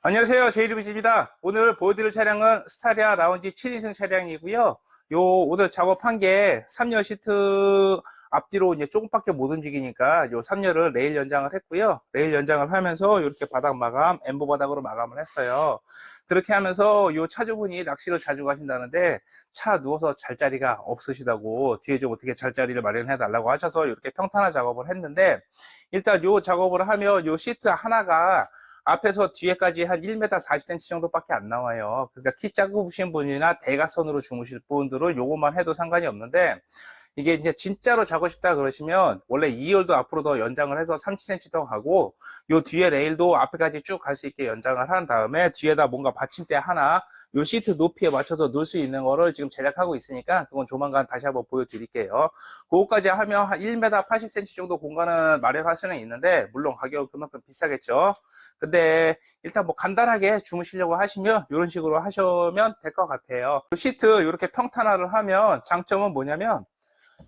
안녕하세요. 제이리브즈입니다. 오늘 보여드릴 차량은 스타리아 라운지 7인승 차량이고요. 요 오늘 작업한 게 3열 시트 앞뒤로 이제 조금밖에 못 움직이니까 요 3열을 레일 연장을 했고요. 레일 연장을 하면서 이렇게 바닥 마감, 엠보 바닥으로 마감을 했어요. 그렇게 하면서 요 차주분이 낚시를 자주 가신다는데 차 누워서 잘 자리가 없으시다고 뒤에 좀 어떻게 잘 자리를 마련해 달라고 하셔서 이렇게 평탄화 작업을 했는데 일단 요 작업을 하면 요 시트 하나가 앞에서 뒤에까지 한 1m 40cm 정도밖에 안 나와요. 그러니까 키 작으신 분이나 대각선으로 주무실 분들은 요것만 해도 상관이 없는데 이게 이제 진짜로 자고 싶다 그러시면 원래 2열도 앞으로 더 연장을 해서 30cm 더 가고 요 뒤에 레일도 앞에까지 쭉 갈 수 있게 연장을 한 다음에 뒤에다 뭔가 받침대 하나 요 시트 높이에 맞춰서 놓을 수 있는 거를 지금 제작하고 있으니까 그건 조만간 다시 한번 보여드릴게요. 그거까지 하면 한 1m 80cm 정도 공간은 마련할 수는 있는데 물론 가격은 그만큼 비싸겠죠. 근데 일단 뭐 간단하게 주무시려고 하시면 이런 식으로 하시면 될 것 같아요. 시트 이렇게 평탄화를 하면 장점은 뭐냐면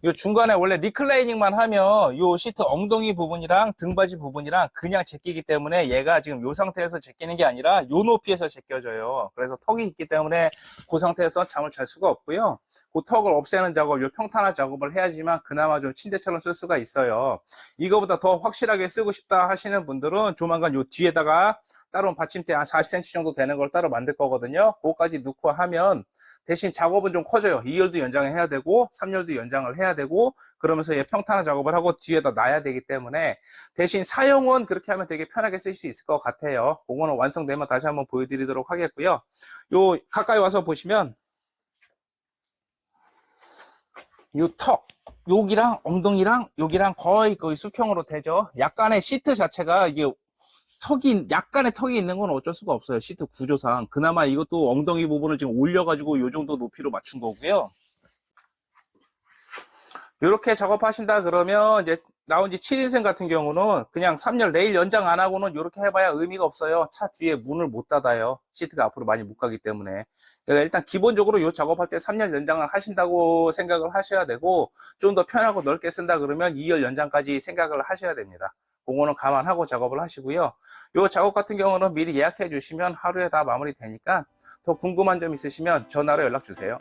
요 중간에 원래 리클라이닝만 하면 요 시트 엉덩이 부분이랑 등받이 부분이랑 그냥 제끼기 때문에 얘가 지금 요 상태에서 제끼는 게 아니라 요 높이에서 제껴져요. 그래서 턱이 있기 때문에 그 상태에서 잠을 잘 수가 없고요. 그 턱을 없애는 작업, 요 평탄화 작업을 해야지만 그나마 좀 침대처럼 쓸 수가 있어요. 이거보다 더 확실하게 쓰고 싶다 하시는 분들은 조만간 요 뒤에다가 따로 받침대 한 40cm 정도 되는 걸 따로 만들 거거든요. 그거까지 넣고 하면 대신 작업은 좀 커져요. 2열도 연장을 해야 되고 3열도 연장을 해야 되고 그러면서 얘 평탄화 작업을 하고 뒤에다 놔야 되기 때문에 대신 사용은 그렇게 하면 되게 편하게 쓸 수 있을 것 같아요. 그거는 완성되면 다시 한번 보여드리도록 하겠고요. 요 가까이 와서 보시면 요 턱, 여기랑 엉덩이랑 여기랑 거의 거의 수평으로 되죠. 약간의 시트 자체가 이게 턱이 약간의 턱이 있는 건 어쩔 수가 없어요. 시트 구조상. 그나마 이것도 엉덩이 부분을 지금 올려가지고 이 정도 높이로 맞춘 거고요. 이렇게 작업하신다 그러면 이제 라운지 7인승 같은 경우는 그냥 3열 레일 연장 안 하고는 이렇게 해봐야 의미가 없어요. 차 뒤에 문을 못 닫아요. 시트가 앞으로 많이 못 가기 때문에. 그러니까 일단 기본적으로 이 작업할 때 3열 연장을 하신다고 생각을 하셔야 되고 좀 더 편하고 넓게 쓴다 그러면 2열 연장까지 생각을 하셔야 됩니다. 그거는 감안하고 작업을 하시고요. 이 작업 같은 경우는 미리 예약해 주시면 하루에 다 마무리 되니까 더 궁금한 점 있으시면 전화로 연락 주세요.